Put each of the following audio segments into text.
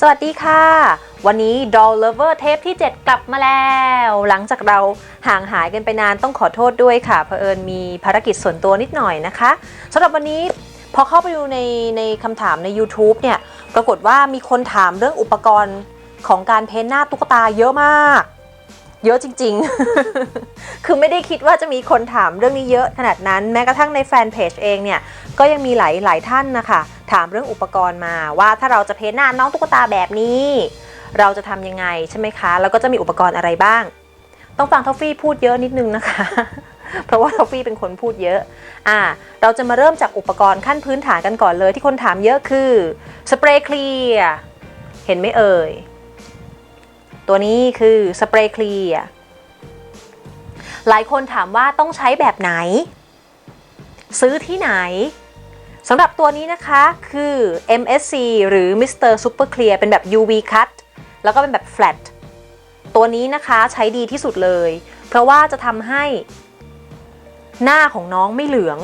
สวัสดีค่ะ วันนี้ Doll Lover เทปที่ 7 กลับมาแล้ว หลังจากเราห่างหายกันไปนานต้องขอโทษด้วยค่ะเผอิญมีภารกิจส่วนตัวนิดหน่อยนะคะสำหรับวันนี้พอเข้าไปดูในในคำถามใน YouTube เนี่ย ปรากฏว่ามีคนถามเรื่องอุปกรณ์ของการเพ้นหน้าตุ๊กตาเยอะมาก เยอะจริง ๆ คือไม่ได้คิดว่าจะมีคนถามเรื่องนี้เยอะขนาดนั้น แม้กระทั่งในแฟนเพจเองเนี่ย ก็ยังมีหลายหลายท่านนะคะ ถามเรื่องอุปกรณ์มาว่าถ้าเราจะเพ้นหน้าน้องตุ๊กตาแบบนี้ เราจะทำยังไงใช่ไหมคะ แล้วก็จะมีอุปกรณ์อะไรบ้าง ต้องฟังทอฟฟี่พูดเยอะนิดนึงนะคะ เพราะว่าทอฟฟี่เป็นคนพูดเยอะอ่าเราจะมาเริ่มจากอุปกรณ์ขั้นพื้นฐานกันก่อนเลย ที่คนถามเยอะคือสเปรย์เคลียร์เห็นไหมเอ่ยตัวนี้คือสเปรย์เคลียร์หลายคนถามว่าต้องใช้แบบไหน ซื้อที่ไหน สำหรับตัวนี้นะคะคือ MSC หรือ Mr. Super Clear เป็นแบบ UV cut แล้วก็เป็นแบบ flat ตัวนี้นะคะใช้ดีที่สุดเลย เพราะว่าจะทำให้หน้าของน้องไม่เหลือง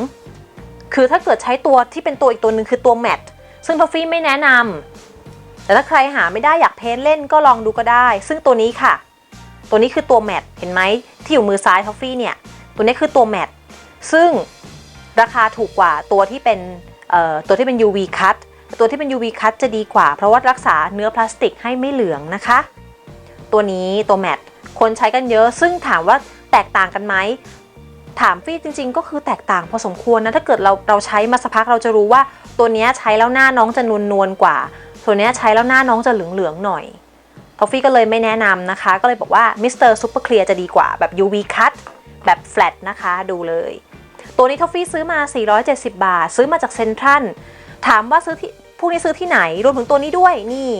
คือถ้าเกิดใช้ตัวที่เป็นตัวอีกตัวหนึ่งคือตัวแมตซึ่งทอฟฟี่ไม่แนะนำแต่ถ้าใครหาไม่ได้อยากเพ้นเล่นก็ลองดูก็ได้ ซึ่งตัวนี้ค่ะ ตัวนี้คือตัวแมตเห็นไหมที่อยู่มือซ้ายทอฟฟี่เนี่ย ตัวนี้คือตัวแมตซึ่งราคาถูกกว่าตัวที่เป็น ตัวที่เป็น UV cut ตัวที่เป็น UV cut จะดีกว่า เพราะว่ารักษาเนื้อพลาสติกให้ไม่เหลืองนะคะ ตัวนี้ตัวแมตคนใช้กันเยอะ ซึ่งถามว่าแตกต่างกันไหมถามฟี่จริงๆ ก็คือแตกต่างพอสมควรนะถ้าเกิดเราเราใช้มาสักพักเราจะรู้ว่า ตัวนี้ใช้แล้วหน้าน้องจะนวลนวลกว่า ตัวนี้ใช้แล้วหน้าน้องจะเหลืองๆหน่อยทอฟฟี่ก็เลยไม่แนะนำนะคะ ก็เลยบอกว่า Mr. Super Clear จะดีกว่าแบบ UV cut แบบ flat นะคะดูเลย ตัวนี้ทอฟฟี่ซื้อมา 470 บาท ซื้อมาจากเซ็นทรัลถามว่าซื้อที่พวกนี้ซื้อที่ไหน รวมถึงตัวนี้ด้วยนี่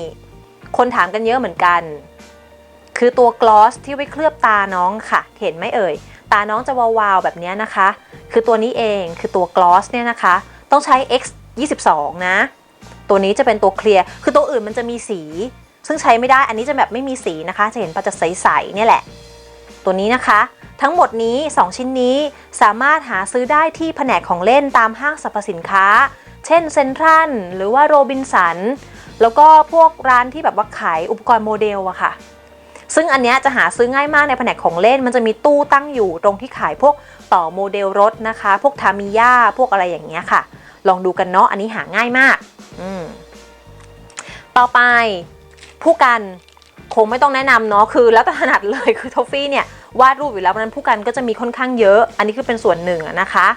คนถามกันเยอะเหมือนกัน คือตัวกลอสที่ไว้เคลือบตาน้องค่ะ เห็นไหมเอ่ย ตาน้องจะวาวๆแบบนี้นะคะ คือตัวนี้เองคือตัวกลอสเนี่ยนะคะ ต้องใช้ X 22 นะ ตัวนี้จะเป็นตัวเคลียร์ คือตัวอื่นมันจะมีสี ซึ่งใช้ไม่ได้ อันนี้จะแบบไม่มีสีนะคะ จะเห็นปะจะใสๆเนี่ยแหละ ตัวนี้นะคะ ทั้งหมดนี้ 2 ชิ้นนี้สามารถหาซื้อได้ที่แผนกของเล่นตามห้างสรรพสินค้า เช่นเซ็นทรัลหรือว่าโรบินสัน แล้วก็พวกร้านที่แบบว่าขายอุปกรณ์โมเดลอะค่ะ ซึ่งอันนี้จะหาซื้อง่ายมากในแผนกของเล่น มันจะมีตู้ตั้งอยู่ตรงที่ขายพวกต่อโมเดลรถนะคะ พวกทามิยาพวกอะไรอย่างเงี้ยค่ะ ลองดูกันเนาะอันนี้หาง่ายมากอืมต่อไปผู้กันคงไม่ต้องแนะนำเนาะคือแล้วแต่ถนัดเลยคือทอฟฟี่เนี่ย วาดรูปอยู่แล้วเพราะนั้นผู้กันก็จะมีค่อนข้างเยอะ อันนี้คือเป็นส่วนหนึ่งนะคะ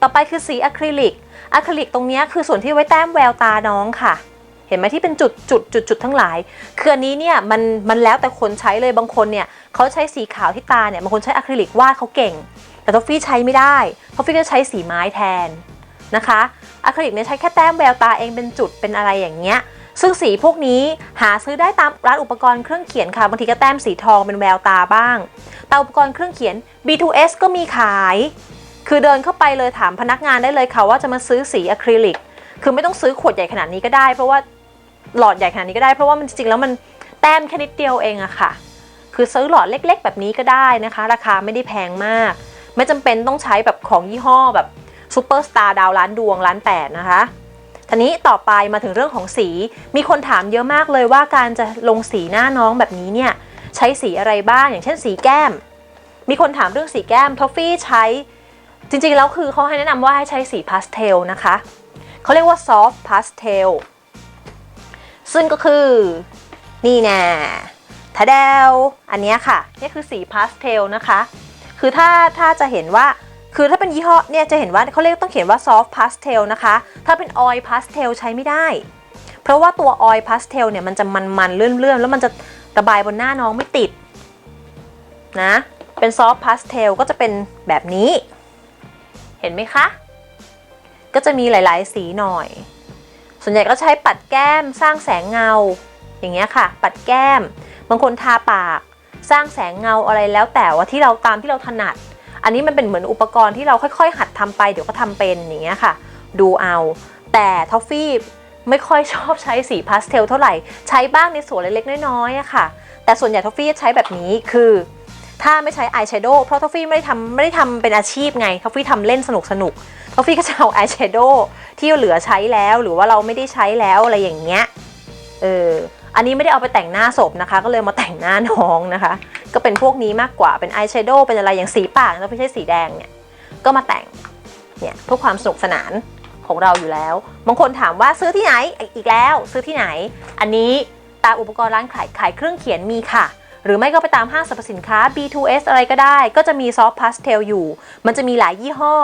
ต่อไปคือสีอะคริลิกอะคริลิกตรงนี้คือส่วนที่ไว้แต้มแววตาน้องค่ะ เห็นไหมที่เป็นจุดจุดจุดจุดทั้งหลาย คืออันนี้เนี่ยมันมันแล้วแต่คนใช้เลยบางคนเนี่ยเขาใช้สีขาวที่ตาเนี่ยบางคนใช้อะคริลิกวาดเขาเก่ง แต่ทอฟฟี่ใช้ไม่ได้ทอฟฟี่ก็ใช้สีไม้แทนนะคะอะคริลิกเนี่ยใช้แค่แต้มแววตาเองเป็นจุดเป็นอะไรอย่างเงี้ย ซึ่งสีพวกนี้หาซื้อได้ตามร้านอุปกรณ์เครื่องเขียนค่ะบางทีก็แต้มสีทองเป็นแววตาบ้างตาอุปกรณ์เครื่องเขียน B2S ก็มีขาย คือเดินเข้าไปเลยถามพนักงานได้เลยค่ะว่าจะมาซื้อสีอะคริลิก คือไม่ต้องซื้อขวดใหญ่ขนาดนี้ก็ได้ เพราะว่าหลอดใหญ่ขนาดนี้ก็ได้เพราะว่ามันจริงๆแล้วมันแต้มแค่นิดเดียวเองอะค่ะ คือซื้อหลอดเล็ก ๆ แบบนี้ก็ได้นะคะ ราคาไม่ได้แพงมาก ไม่จำเป็นต้องใช้แบบของยี่ห้อแบบซูเปอร์สตาร์ดาวล้านดวงล้านแปดนะคะ ทีนี้ต่อไปมาถึงเรื่องของสี มีคนถามเยอะมากเลยว่าการจะลงสีหน้าน้องแบบนี้เนี่ยใช้สีอะไรบ้าง อย่างเช่นสีแก้ม มีคนถามเรื่องสีแก้มทอฟฟี่ใช้จริงๆแล้วคือเขาให้แนะนำว่าให้ใช้สีพาสเทลนะคะเขาเรียกว่าซอฟต์พาสเทลซึ่งก็คือนี่แน่ทาเดลอันนี้ค่ะ นี่คือสีพาสเทลนะคะ คือถ้าถ้าจะเห็นว่า คือถ้าเป็นยี่ห้อเนี่ยจะเห็นว่าเขาเรียกต้องเขียนว่าซอฟต์พาสเทลนะคะ ถ้าเป็นออยล์พาสเทลใช้ไม่ได้ เพราะว่าตัวออยล์พาสเทลเนี่ยมันจะมันๆเลื่อนๆ แล้วมันจะระบายบนหน้าน้องไม่ติดนะเป็นซอฟต์พาสเทลก็จะเป็นแบบนี้ เห็นไหมคะ ก็จะมีหลายๆ สีหน่อย ส่วนใหญ่ก็ใช้ปัดแก้มสร้างแสงเงา อย่างเงี้ยค่ะ ปัดแก้ม บางคนทาปาก สร้างแสงเงาอะไรแล้วแต่ว่าที่เราตามที่เราถนัด อันนี้มันเป็นเหมือนอุปกรณ์ที่เราค่อยๆ หัดทำไปเดี๋ยวก็ทำเป็นอย่างเงี้ยค่ะ ดูเอา แต่ทอฟฟี่ไม่ค่อยชอบใช้สีพาสเทลเท่าไหร่ ใช้บ้างในส่วนเล็กๆ น้อยๆอะค่ะ แต่ส่วนใหญ่ทอฟฟี่จะใช้แบบนี้คือ ถ้าไม่ใช้อายแชโดว์เพราะทอฟฟี่ไม่ได้ทำไม่ได้ทำเป็นอาชีพไงทอฟฟี่ทำเล่นสนุกสนุกทอฟฟี่ก็จะเอาอายแชโดว์ที่เหลือใช้แล้วหรือว่าเราไม่ได้ใช้แล้วอะไรอย่างเงี้ยเออ อันนี้ไม่ได้เอาไปแต่งหน้าศพนะคะ ก็เลยมาแต่งหน้าน้องนะคะ ก็เป็นพวกนี้มากกว่าเป็นอายแชโดว์เป็นอะไรอย่างสีปากแล้วไม่ใช่สีแดงเนี่ยก็มาแต่งเนี่ยเพื่อความสนุกสนานของเราอยู่แล้ว บางคนถามว่าซื้อที่ไหนอีกแล้วซื้อที่ไหน อันนี้ตามอุปกรณ์ร้านขายขายเครื่องเขียนมีค่ะ หรือไม่ก็ไปตามห้างสรรพสินค้า B2S อะไรก็ได้ ก็จะมีซอฟต์พาสเทลอยู่ มันจะมีหลายยี่ห้อ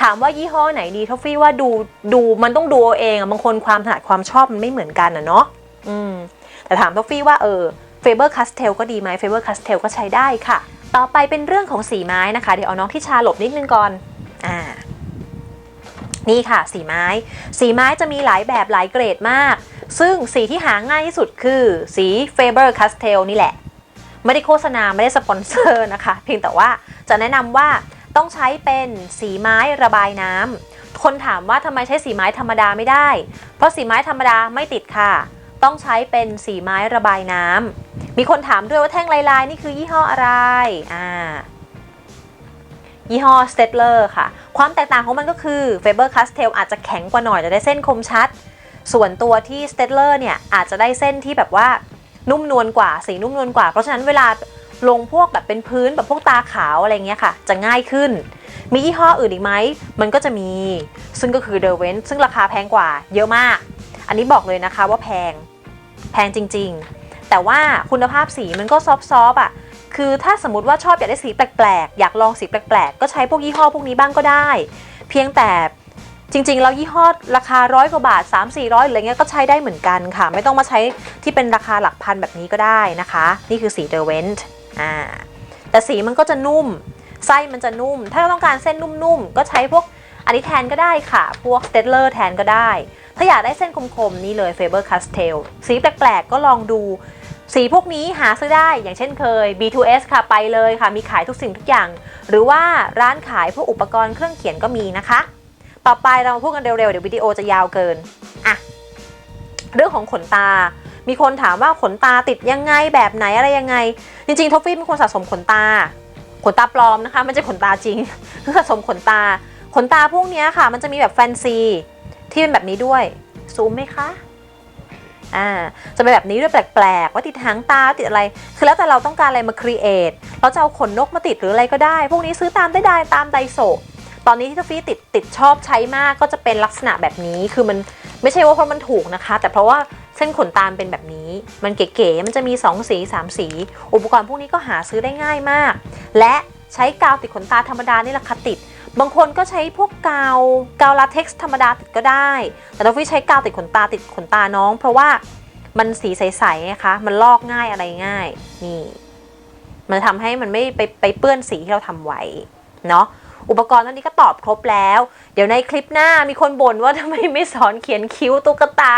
ถามว่ายี่ห้อไหนดีท็อฟฟี่ว่าดูดูมันต้องดูเอาเองอะบางคนความถนัดความชอบมันไม่เหมือนกันอะเนาะอืม แต่ถามท็อฟฟี่ว่าเออเฟเบอร์คัสเทลก็ดีไหมเฟเบอร์คัสเทลก็ใช้ได้ค่ะ ต่อไปเป็นเรื่องของสีไม้นะคะ เดี๋ยวเอาน้องที่ชาหลบนิดนึงก่อนอ่านี่ค่ะ สีไม้ สีไม้จะมีหลายแบบหลายเกรดมาก ซึ่งสีที่หาง่ายที่สุดคือสี Faber Castell นี่แหละ ไม่ได้โฆษณาไม่ได้สปอนเซอร์นะคะ เพียงแต่ว่าจะแนะนำว่าต้องใช้เป็นสีไม้ระบายน้ำคนถามว่าทำไมใช้สีไม้ธรรมดาไม่ได้ เพราะสีไม้ธรรมดาไม่ติดค่ะ ต้องใช้เป็นสีไม้ระบายน้ำมีคนถามด้วยว่าแท่งลายๆนี่คือยี่ห้ออะไรอ่ายี่ห้อ s t e d l e r ค่ะ ความแตกต่างของมันก็คือ Faber Castell อาจจะแข็งกว่าหน่อยจะได้เส้นคมชัด ส่วนตัวที่ s t e d l e r เนี่ยอาจจะได้เส้นที่แบบว่านุ่มนวลกว่าสีนุ่มนวลกว่า เพราะฉะนั้นเวลาลงพวกแบบเป็นพื้นแบบพวกตาขาวอะไรเงี้ยค่ะ จะง่ายขึ้น มียี่ห้ออื่นอีกไหม มันก็จะมี ซึ่งก็คือ d e r w e n ซึ่งราคาแพงกว่าเยอะมาก อันนี้บอกเลยนะคะว่าแพง แพงจริง ๆ แต่ว่าคุณภาพสีมันก็ซอฟต์ๆอะคือถ้าสมมติว่าชอบอยากได้สีแปลกๆ อยากลองสีแปลกๆ ก็ใช้พวกยี่ห้อพวกนี้บ้างก็ได้ เพียงแต่จริงๆ แล้วยี่ห้อราคาร้อยกว่าบาท 3 4 0 0หรืออะไรเงี้ยก็ใช้ได้เหมือนกันค่ะ ไม่ต้องมาใช้ที่เป็นราคาหลักพันแบบนี้ก็ได้นะคะ นี่คือสีเดอร์เวนต์อ่าแต่สีมันก็จะนุ่ม ไส้มันจะนุ่ม ถ้าต้องการเส้นนุ่มๆ ก็ใช้พวกอันนี้แทนก็ได้ค่ะ พวกสเตเลอร์แทนก็ได้ ถ้าอยากได้เส้นคมๆ นี่เลย Faber Castell สีแปลกๆ ก็ลองดู สีพวกนี้หาซื้อได้อย่างเช่นเคย B2S ค่ะไปเลยค่ะ มีขายทุกสิ่งทุกอย่าง หรือว่าร้านขายพวกอุปกรณ์เครื่องเขียนก็มีนะคะ ต่อไปเรามาพูดกันเร็วๆ เดี๋ยววิดีโอจะยาวเกินอะเรื่องของขนตา มีคนถามว่าขนตาติดยังไงแบบไหนอะไรยังไง จริงๆทอฟฟี่เป็นคนสะสมขนตา ขนตาปลอมนะคะไม่ใช่ขนตาจริงคือสะสมขนตา ขนตาพวกนี้ค่ะ มันจะมีแบบแฟนซี ที่เป็นแบบนี้ด้วย ซูมไหมคะอ่าจะเป็นแบบนี้ด้วยแปลกๆ ว่าติดหางตาติดอะไร คือแล้วแต่เราต้องการอะไรมาครีเอทเราจะเอาขนนกมาติดหรืออะไรก็ได้ พวกนี้ซื้อตามได้ได้ตามไดโซะตอนนี้ที่ทอฟฟี่ติดติดชอบใช้มากก็จะเป็นลักษณะแบบนี้คือมันไม่ใช่ว่าเพราะมันถูกนะคะ แต่เพราะว่าเส้นขนตามเป็นแบบนี้ มันเก๋ๆมันจะมี 2 สี 3 สี อุปกรณ์พวกนี้ก็หาซื้อได้ง่ายมาก และใช้กาวติดขนตาธรรมดานี่แหละค่ะติด บางคนก็ใช้พวกกาวกาวลาเท็กซ์ธรรมดาติดก็ได้ แต่ทอฟฟี่ใช้กาวติดขนตาติดขนตาน้อง เพราะว่ามันสีใสๆนะคะมันลอกง่ายอะไรง่ายนี่มันทำให้มันไม่ไปไปเปื้อนสีที่เราทำไว้เนาะอุปกรณ์ตอนนี้ก็ตอบครบแล้ว เดี๋ยวในคลิปหน้ามีคนบ่นว่าทำไมไม่สอนเขียนคิ้วตุ๊กตา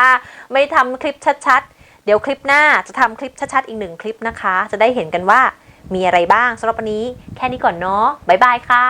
ไม่ทำคลิปชัดๆ เดี๋ยวคลิปหน้าจะทำคลิปชัดๆ อีกหนึ่งคลิปนะคะ จะได้เห็นกันว่ามีอะไรบ้างสำหรับวันนี้แค่นี้ก่อนเนาะบ๊ายบายค่ะ